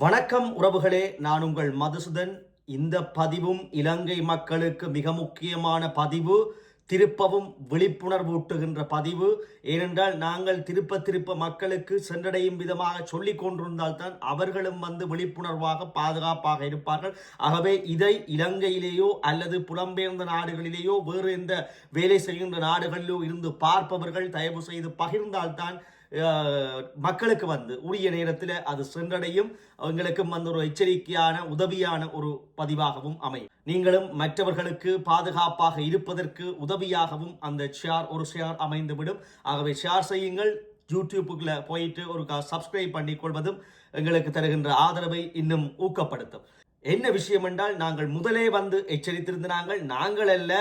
வணக்கம் உறவுகளே நான் உங்கள் மதுசூதன். இந்த பதிவும் இலங்கை மக்களுக்கு மிக முக்கியமான பதிவு திருப்பவும் விழிப்புணர்வூட்டுகின்ற பதிவு. ஏனென்றால் நாங்கள் திருப்ப திருப்ப மக்களுக்கு சென்றடையும் விதமாக சொல்லிக் கொண்டிருந்தால்தான் அவர்களும் வந்து விழிப்புணர்வாக பாதுகாப்பாக இருப்பார்கள். ஆகவே இதை இலங்கையிலேயோ அல்லது புலம்பெயர்ந்த நாடுகளிலேயோ வேறு எந்த வேலை செய்கின்ற நாடுகளிலோ இருந்து பார்ப்பவர்கள் தயவு செய்து பகிர்ந்தால்தான் மக்களுக்கு வந்து உரிய நேரத்தில் அது சென்றடையும். அவங்களுக்கும் வந்து ஒரு எச்சரிக்கையான உதவியான ஒரு பதிவாகவும் அமையும். நீங்களும் மற்றவர்களுக்கு பாதுகாப்பாக இருப்பதற்கு உதவியாகவும் அந்த ஷேர் ஒரு ஷேர் அமைந்துவிடும். ஆகவே ஷேர் செய்யுங்கள். யூடியூப்புக்குள்ள போயிட்டு ஒரு சப்ஸ்கிரைப் பண்ணி கொள்வதும் எங்களுக்கு தருகின்ற ஆதரவை இன்னும் ஊக்கப்படுத்தும். என்ன விஷயம் என்றால் நாங்கள் முதலே வந்து எச்சரித்திருந்த நாங்கள் நாங்கள் அல்ல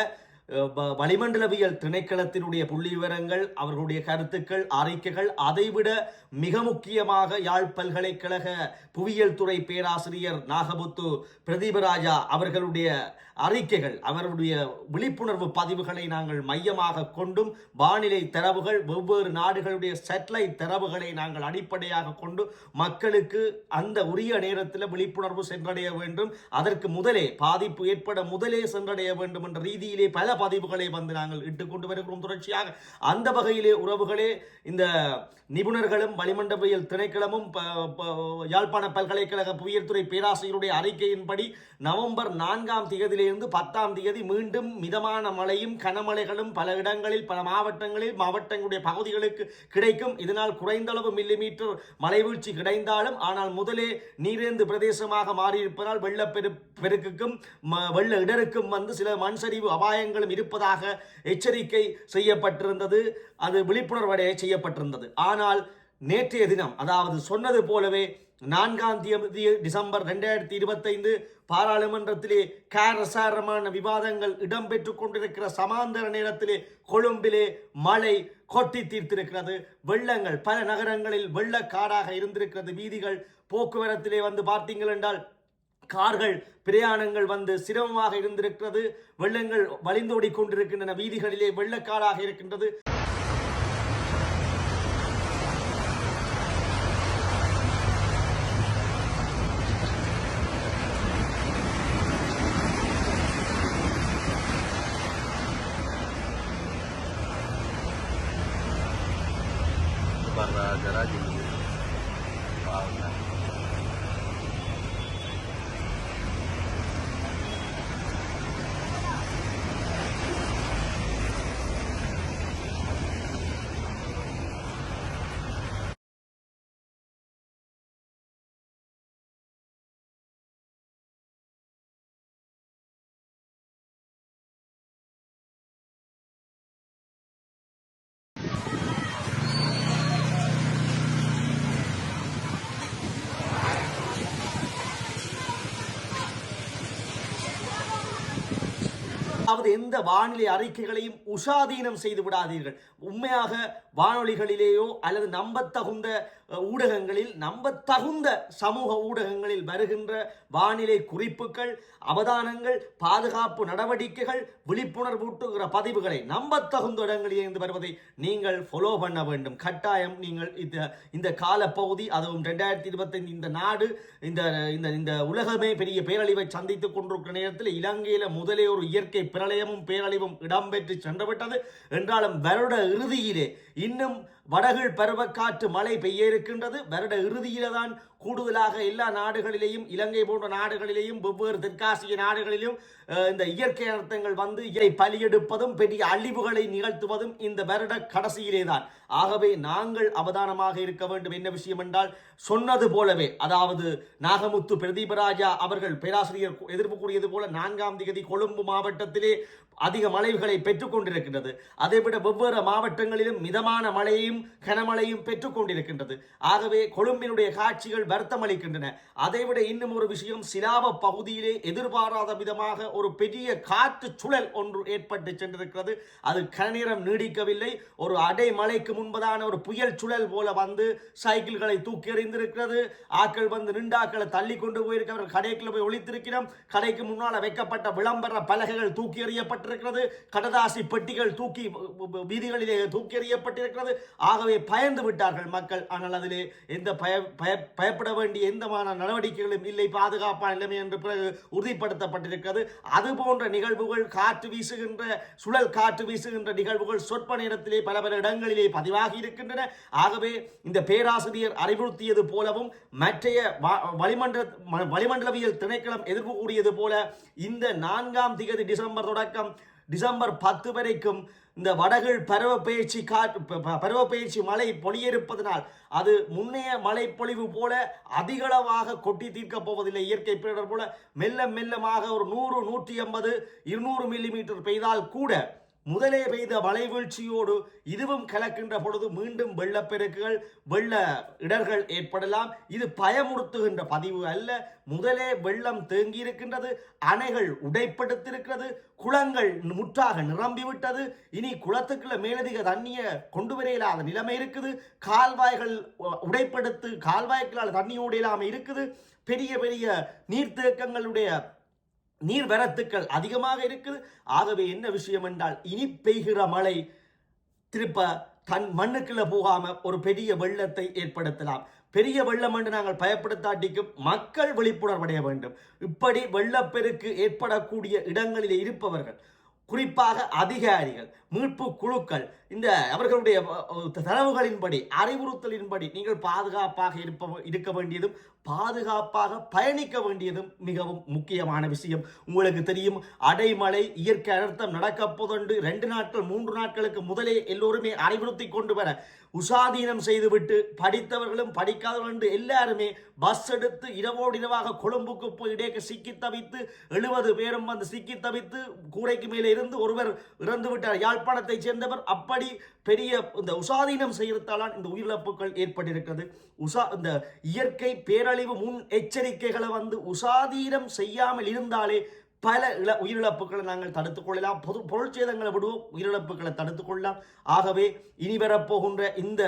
வளிமண்டலவியல் திணைக்களத்தினுடைய புள்ளி விவரங்கள் அவர்களுடைய கருத்துக்கள் அறிக்கைகள் அதைவிட மிக முக்கியமாக யாழ் பல்கலைக்கழக புவியியல் துறை பேராசிரியர் நாகமுத்து பிரதீபராஜா அவர்களுடைய அறிக்கைகள் அவருடைய விழிப்புணர்வு பதிவுகளை நாங்கள் மையமாக கொண்டும் வானிலை தரவுகள் வெவ்வேறு நாடுகளுடைய சேட்டலைட் தரவுகளை நாங்கள் அடிப்படையாக கொண்டு மக்களுக்கு அந்த உரிய நேரத்தில் விழிப்புணர்வு சென்றடைய வேண்டும். அதற்கு முதலே பாதிப்பு ஏற்பட முதலே சென்றடைய வேண்டும் என்ற ரீதியிலே பல பதிவுகளை வந்து நாங்கள் இட்டுக் கொண்டு வருகிறோம் தொடர்ச்சியாக. அந்த வகையிலே உறவுகளே இந்த நிபுணர்களும் வளிமண்டபியல் திணைக்களமும் யாழ்ப்பாண பல்கலைக்கழக புவியியல் பேராசிரியருடைய அறிக்கையின்படி நவம்பர் நான்காம் தேதியிலிருந்து பத்தாம் தேதி மீண்டும் மிதமான மழையும் கனமழைகளும் பல இடங்களில் பல மாவட்டங்களில் மாவட்டங்களுடைய பகுதிகளுக்கு கிடைக்கும். இதனால் குறைந்தளவு மில்லி மீட்டர் மழைவீழ்ச்சி கிடைந்தாலும் ஆனால் முதலே நீரேந்து பிரதேசமாக மாறியிருப்பதால் வெள்ளப்பெரு பெருக்குக்கும் வெள்ள இடருக்கும் வந்து சில மண் சரிவு அபாயங்களும் இருப்பதாக எச்சரிக்கை செய்யப்பட்டிருந்தது. அது விழிப்புணர்வடைய செய்யப்பட்டிருந்தது. ஆனால் நேற்றைய தினம் அதாவது சொன்னது போலவே நான்காம் தேதி டிசம்பர் ரெண்டாயிரத்தி இருபத்தைந்து பாராளுமன்றத்திலே காரசாரமான விவாதங்கள் இடம்பெற்றுக் கொண்டிருக்கிற சமாந்தர நேரத்திலே கொழும்பிலே மழை கொட்டி தீர்த்திருக்கிறது. வெள்ளங்கள் பல நகரங்களில் வெள்ளக்காடாக இருந்திருக்கிறது. வீதிகள் போக்குவரத்திலே வந்து பார்த்தீங்கள் என்றால் கார்கள் பிரயாணங்கள் வந்து சிரமமாக இருந்திருக்கிறது. வெள்ளங்கள் வழிந்தோடி கொண்டிருக்கின்றன. வீதிகளிலே வெள்ளக்காடாக இருக்கின்றது. அதாவது எந்த வானிலை அறிக்கைகளையும் உஷாதீனம் செய்து விடாதீர்கள். உண்மையாக வானொலிகளிலேயோ அல்லது நம்பத்தகுந்த ஊடகங்களில் நம்பத்தகுந்த சமூக ஊடகங்களில் வருகின்ற வானிலை குறிப்புகள் அவதானங்கள் பாதுகாப்பு நடவடிக்கைகள் விழிப்புணர்வூட்டுகிற பதிவுகளை நம்பத்தகுந்த இடங்களில் இருந்து வருவதை நீங்கள் ஃபாலோ பண்ண வேண்டும். கட்டாயம் நீங்கள் இந்த இந்த காலப்பகுதி அதுவும் ரெண்டாயிரத்தி இருபத்தைந்து இந்த நாடு இந்த இந்த இந்த உலகமே பெரிய பேரழிவை சந்தித்துக் கொண்டிருக்கிற நேரத்தில் இலங்கையில் முதலே ஒரு இயற்கை பிரளயமும் பேரழிவும் இடம்பெற்று சென்றுவிட்டது. என்றாலும் வருட இறுதியிலே இன்னும் வடகிழ் பருவக்காற்று மழை பெய்ய இருக்கின்றது வருட இறுதியில தான் கூடுதலாக எல்லா நாடுகளிலேயும் இலங்கை போன்ற நாடுகளிலேயும் வெவ்வேறு தெற்காசிய நாடுகளிலும் இந்த இயற்கை அர்த்தங்கள் வந்து இதை பலியெடுப்பதும் பெரிய அழிவுகளை நிகழ்த்துவதும் இந்த வருட கடைசியிலே தான் ஆகவே நாங்கள் அவதானமாக இருக்க வேண்டும். என்ன விஷயம் என்றால் சொன்னது போலவே அதாவது நாகமுத்து பிரதீபராஜா அவர்கள் பேராசிரியர் எதிர்ப்பு கூறியது போல நான்காம் தேதி கொழும்பு மாவட்டத்திலே அதிக மழைகளை பெற்றுக்கொண்டிருக்கின்றது. அதைவிட வெவ்வேறு மாவட்டங்களிலும் மிதமான மழையையும் கனமழையும் பெற்றுக்கொண்டிருக்கின்றது. ஆகவே கொழும்பினுடைய காட்சிகள் வருத்தம் அளிக்கின்றன. அதைவிட இன்னும் ஒரு விஷயம் சிலாப பகுதியிலே எதிர்பாராத விதமாக ஒரு பெரிய காற்று சுழல் ஒன்று ஏற்பட்டு சென்றிருக்கிறது. அது கனநேரம் நீடிக்கவில்லை. ஒரு அடைமலைக்கு முன்பதான ஒரு புயல் சுழல் போல வந்து சைக்கிள்களை தூக்கி எறிந்திருக்கிறது. ஆட்கள் வந்து நின்றாக்களை தள்ளி கொண்டு போயிருக்கிறவர் கடைக்குள்ள போய் ஒழித்திருக்கிறோம் கடைக்கு முன்னால் வைக்கப்பட்ட விளம்பர பலகைகள் தூக்கி எறியப்பட்டிருக்கிறது கடதாசி பெட்டிகள் தூக்கி வீதிகளிலே தூக்கி எறியப்பட்டிருக்கிறது. ஆகவே பயந்து விட்டார்கள் மக்கள். ஆனால் அதிலே எந்த பய பய பயப்பட வேண்டிய எந்தமான நடவடிக்கைகளும் இல்லை. பாதுகாப்பான நிலைமை என்று பிறகு உறுதிப்படுத்தப்பட்டிருக்கிறது. அது போன்ற நிகழ்வுகள் காற்று வீசுகின்ற சுழல் காற்று வீசுகின்ற நிகழ்வுகள் சொற்ப நேரத்திலே பல பல இடங்களிலே பதிவாகி இருக்கின்றன. ஆகவே இந்த பேராசிரியர் அறிவுறுத்தியது போலவும் மற்றைய வ- வளிமண்டல ம- வளிமண்டலவியல் திணைக்களம் எதிர்ப்பு கூடியது போல இந்த நான்காம் திகதி டிசம்பர் தொடக்கம் டிசம்பர் பத்து வரைக்கும் இந்த வடகிழ் பருவ பயிற்சி காற்று ப- ப- பருவ பயிற்சி மழை பொழியிருப்பதனால் அது முன்னைய மழை பொழிவு போல அதிகளவாக கொட்டி தீர்க்கப் போவதில்லை. இயற்கை பேரிடர் போல மெல்ல மெல்லமாக ஒரு நூறு நூற்றி ஐம்பது இருநூறு மில்லிமீட்டர் பெய்தால் கூட முதலே பெய்த மழை வீழ்ச்சியோடு இதுவும் கலக்கின்ற பொழுது மீண்டும் வெள்ளப்பெருக்குகள் வெள்ள இடர்கள் ஏற்படலாம். இது பயமுறுத்துகின்ற பதிவு அல்ல. முதலே வெள்ளம் தேங்கி இருக்கின்றது அணைகள் உடைப்படுத்திருக்கிறது குளங்கள் முற்றாக நிரம்பிவிட்டது. இனி குளத்துக்குள்ள மேலதிக தண்ணியை கொண்டு வர இயலாத நிலைமை இருக்குது. கால்வாய்கள் உடைப்படுத்து கால்வாய்களால் தண்ணி இல்லாமல் இருக்குது. பெரிய பெரிய நீர்த்தேக்கங்களுடைய நீர் வரத்துக்கள் அதிகமாக இருக்குது. ஆகவே என்ன விஷயம் என்றால் இனி பெய்கிற மழை திருப்ப தன் மண்ணுக்குள்ள போகாமல் ஒரு பெரிய வெள்ளத்தை ஏற்படுத்தலாம். பெரிய வெள்ளம் என்று நாங்கள் பயப்படுத்தாட்டிக்கும் மக்கள் விழிப்புணர்வடைய வேண்டும். இப்படி வெள்ளப்பெருக்கு ஏற்படக்கூடிய இடங்களில் இருப்பவர்கள் குறிப்பாக அதிகாரிகள் மீட்பு குழுக்கள் இந்த அவர்களுடைய தரவுகளின்படி அறிவுறுத்தலின்படி நீங்கள் பாதுகாப்பாக இருப்ப இருக்க வேண்டியதும் பாதுகாப்பாக பயணிக்க வேண்டியதும் மிகவும் முக்கியமான விஷயம். உங்களுக்கு தெரியும் அடைமழை இயற்கை அழுத்தம் நடக்கப் போதென்று ரெண்டு நாட்கள் மூன்று நாட்களுக்கு முதலே எல்லோருமே அறிவுறுத்தி கொண்டு வர உசாதீனம் செய்துவிட்டு படித்தவர்களும் படிக்காதவர்கள் என்று எல்லாருமே பஸ் எடுத்து இரவோடு இரவாக கொழும்புக்கு போய் இடையே சிக்கி தவித்து எழுபது பேரும் வந்து சிக்கி தவித்து கூரைக்கு மேலே இருந்து ஒருவர் இறந்து விட்டார். யாழ்ப்பாணத்தைச் சேர்ந்தவர். அப்படி பெரிய இந்த உசாதீனம் செய்யறதால் இந்த உயிரிழப்புகள் ஏற்பட்டிருக்கிறது. உசா இந்த இயற்கை பேரழிவு முன் எச்சரிக்கைகளை வந்து உசாதீனம் செய்யாமல் இருந்தாலே பல இழ உயிரிழப்புகளை நாங்கள் தடுத்துக்கொள்ளலாம் பொது பொருள் சேதங்களை விடுவோம் உயிரிழப்புகளை தடுத்துக்கொள்ளலாம் ஆகவே இனி வரப்போகின்ற இந்த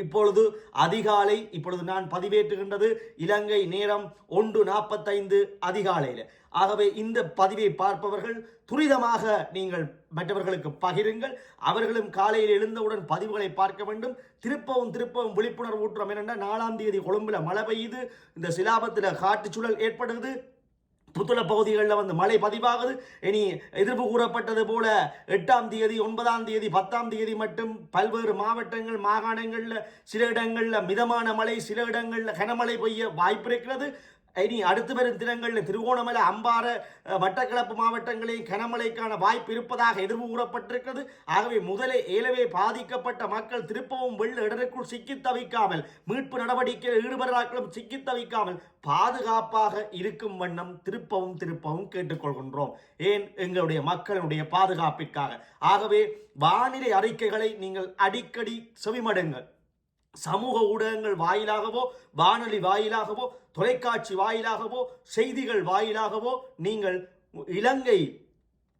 இப்பொழுது அதிகாலை இப்பொழுது நான் பதிவேற்றுகின்றது இலங்கை நேரம் ஒன்று நாற்பத்தைந்து அதிகாலையில். ஆகவே இந்த பதிவை பார்ப்பவர்கள் துரிதமாக நீங்கள் மற்றவர்களுக்கு பகிருங்கள். அவர்களும் காலையில் எழுந்தவுடன் பதிவுகளை பார்க்க வேண்டும். திருப்பவும் திருப்பவும் விழிப்புணர்வு ஊற்றம் என்னென்னா நாலாம் தேதி கொழும்புல மழை பெய்யுது. இந்த சிலாபத்தில் காட்டுச்சூழல் ஏற்படுகிறது. புத்துள பகுதிகளில் வந்து மழை பதிவாகுது. இனி எதிர்ப்பு கூறப்பட்டது போல எட்டாம் தேதி ஒன்பதாம் தேதி பத்தாம் தேதி மட்டும் பல்வேறு மாவட்டங்கள் மாகாணங்களில் சில இடங்களில் மிதமான மழை சில இடங்களில் கனமழை பெய்ய வாய்ப்பு இருக்கிறது. இனி அடுத்து வரும் தினங்களில் திருகோணமலை அம்பார அஹ், மட்டக்களப்பு மாவட்டங்களில் கனமழைக்கான வாய்ப்பு இருப்பதாக எதிர்வு கூறப்பட்டிருக்கிறது. ஆகவே முதலே ஏலவே பாதிக்கப்பட்ட மக்கள் திருப்பவும் வெள்ள இடருக்குள் சிக்கித் தவிக்காமல் மீட்பு நடவடிக்கையில் ஈடுபடுறாக்களும் சிக்கித் தவிக்காமல் பாதுகாப்பாக இருக்கும் வண்ணம் திருப்பவும் திருப்பவும் கேட்டுக்கொள்கின்றோம் ஏன்? எங்களுடைய மக்களுடைய பாதுகாப்பிற்காக. ஆகவே வானிலை அறிக்கைகளை நீங்கள் அடிக்கடி செவிமடுங்கள். சமூக ஊடகங்கள் வாயிலாகவோ வானொலி வாயிலாகவோ தொலைக்காட்சி வாயிலாகவோ செய்திகள் வாயிலாகவோ நீங்கள் இலங்கை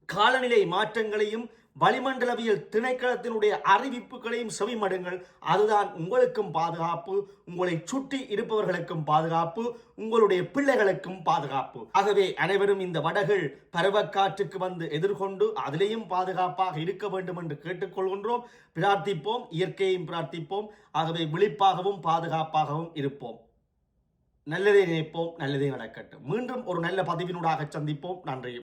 காலநிலை மாற்றங்களையும் வளிமண்டலவியல் திணைக்களத்தினுடைய அறிவிப்புகளையும் செவிமடுங்கள். அதுதான் உங்களுக்கும் பாதுகாப்பு உங்களை சுற்றி இருப்பவர்களுக்கும் பாதுகாப்பு உங்களுடைய பிள்ளைகளுக்கும் பாதுகாப்பு. ஆகவே அனைவரும் இந்த வடகள் பருவக்காற்றுக்கு வந்து எதிர்கொண்டு அதிலேயும் பாதுகாப்பாக இருக்க வேண்டும் என்று கேட்டுக்கொள்கின்றோம். பிரார்த்திப்போம் இயற்கையையும் பிரார்த்திப்போம். ஆகவே விழிப்பாகவும் பாதுகாப்பாகவும் இருப்போம். நல்லதே நினைப்போம் நல்லதே நடக்கட்டும். மீண்டும் ஒரு நல்ல பதிவினூடாக சந்திப்போம். நன்றி.